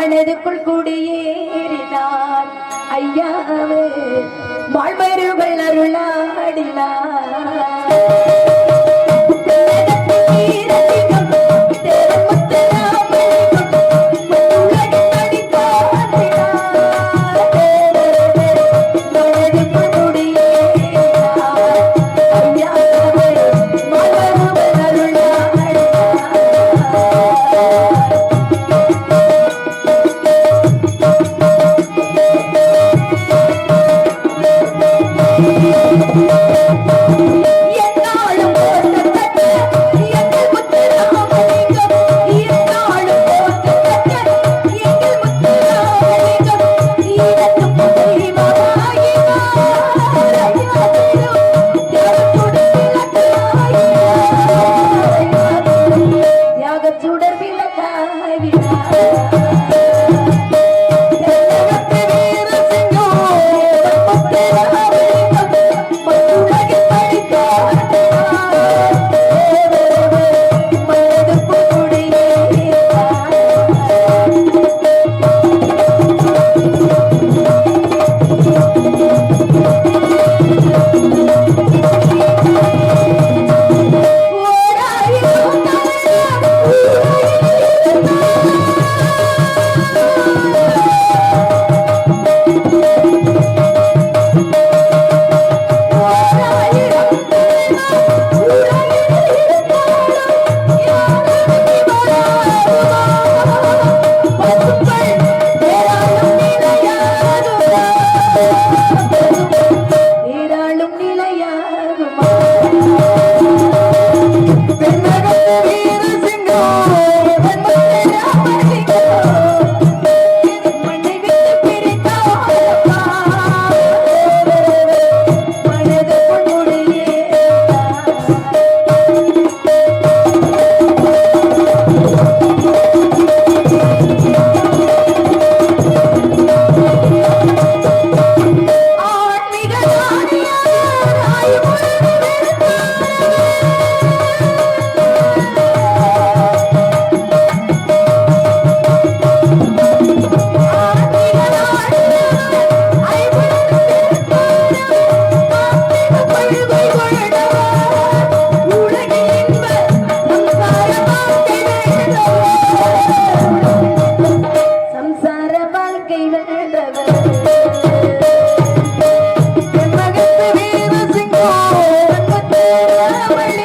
மனதுக்குள் குடியேறினார். ஐயாவே வாழ்வருகள் அருளாடினார். Hallelujah.